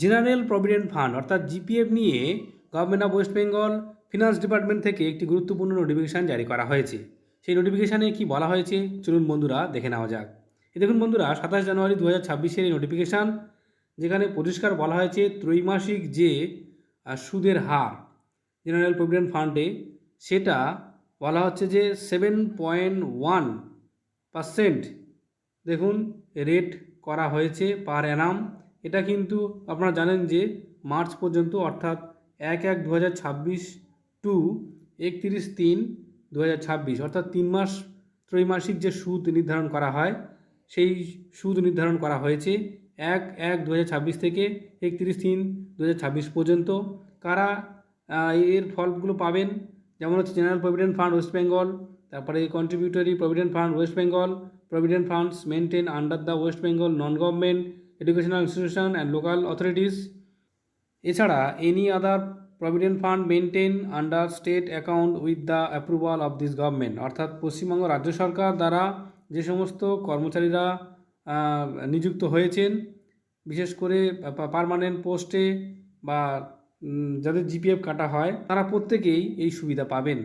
General provident fund, অর্থাৎ GPF নিয়ে government of West Bengal finance department থেকে একটি গুরুত্বপূর্ণ নোটিফিকেশান জারি করা হয়েছে। সেই নোটিফিকেশানে কি বলা হয়েছে? চলুন বন্ধুরা দেখে নেওয়া যাক। এ দেখুন বন্ধুরা, সাতাশ জানুয়ারি দু হাজার ছাব্বিশের এই নোটিফিকেশান, যেখানে পরিষ্কার বলা হয়েছে ত্রৈমাসিক যে সুদের হার জেনারেল প্রভিডেন্ট ফান্ডে, সেটা বলা হচ্ছে যে সেভেন পয়েন্ট ওয়ান পার্সেন্ট, দেখুন, রেট করা হয়েছে পার অ্যানাম। এটা কিন্তু আপনারা জানেন যে মার্চ পর্যন্ত অর্থাৎ এক এক দু হাজার ছাব্বিশ টু একত্রিশ তিন দু হাজার ছাব্বিশ, অর্থাৎ তিন মাস ত্রৈমাসিক যে সুদ নির্ধারণ করা হয়, সেই সুদ নির্ধারণ করা হয়েছে এক এক দু হাজার ছাব্বিশ থেকে একত্রিশ তিন দু হাজার ছাব্বিশ পর্যন্ত। কারা এর ফলগুলো পাবেন? যেমন হচ্ছে general provident fund West Bengal তারপরে contributory provident fund West Bengal provident funds maintain under the West Bengal non government educational institution and local authorities এছাড়া any other provident fund maintain under state account with the approval of this government অর্থাৎ পশ্চিমবঙ্গ রাজ্য সরকার দ্বারা যে সমস্ত কর্মচারীরা নিযুক্ত হয়েছেন, বিশেষ করে পার্মানেন্ট পোস্টে বা যাদের জিপিএফ কাটা হয়, তারা প্রত্যেকেই এই সুবিধা পাবেন।